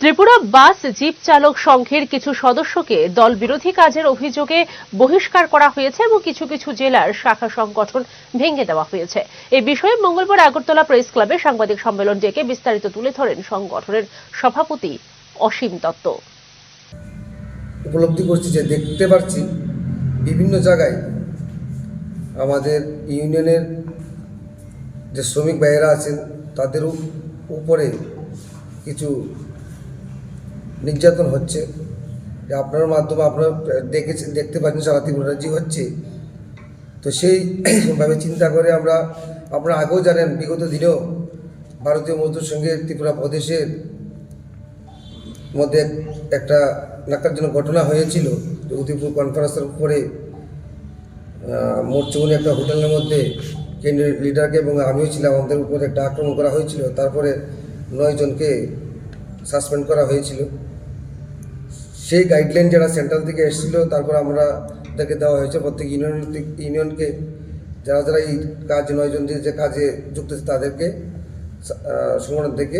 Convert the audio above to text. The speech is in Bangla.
ত্রিপুরা বাস জিপ চালক সংঘের কিছু সদস্যকে দল বিরোধী কাজের অভিযোগে বহিষ্কার করা হয়েছে এবং কিছু কিছু জেলার শাখা সংগঠন ভেঙে দেওয়া হয়েছে। এই বিষয়ে মঙ্গলবার আগরতলা প্রেস ক্লাবে সাংবাদিক সম্মেলন ডেকে বিস্তারিত তুলে ধরেন সংগঠনের সভাপতি অসীম দত্ত। উপলব্ধি করছি যে দেখতে পাচ্ছি বিভিন্ন জায়গায় আমাদের ইউনিয়নের যে শ্রমিক ভাইয়েরা আছেন তাদের উপরে কিছু নির্যাতন হচ্ছে। যে আপনার মাধ্যমে আপনারা দেখেছেন দেখতে পাচ্ছেন সারা ত্রিপুরা রাজ্যে হচ্ছে। তো সেইভাবে চিন্তা করে আমরা, আপনারা আগেও জানেন, বিগত দিনেও ভারতীয় মজদুর সঙ্গে ত্রিপুরা প্রদেশের মধ্যে একটা নাকারজনক ঘটনা হয়েছিল। যে উদয়পুর কনফারেন্সের উপরে মোরচুগুনি একটা হোটেলের মধ্যে কেন্দ্রীয় লিডারকে এবং আমিও ছিলাম, আমাদের উপরে একটা আক্রমণ করা হয়েছিল। তারপরে নয় জনকে সাসপেন্ড করা হয়েছিল। সেই গাইডলাইন যারা সেন্ট্রাল থেকে এসেছিল, তারপর আমরা তাদেরকে দেওয়া হয়েছে। প্রত্যেক ইউনিয়ন ইউনিয়নকে যারা যারা এই কাজ নয়জন যে কাজে যুক্ত তাদেরকে সংগঠন থেকে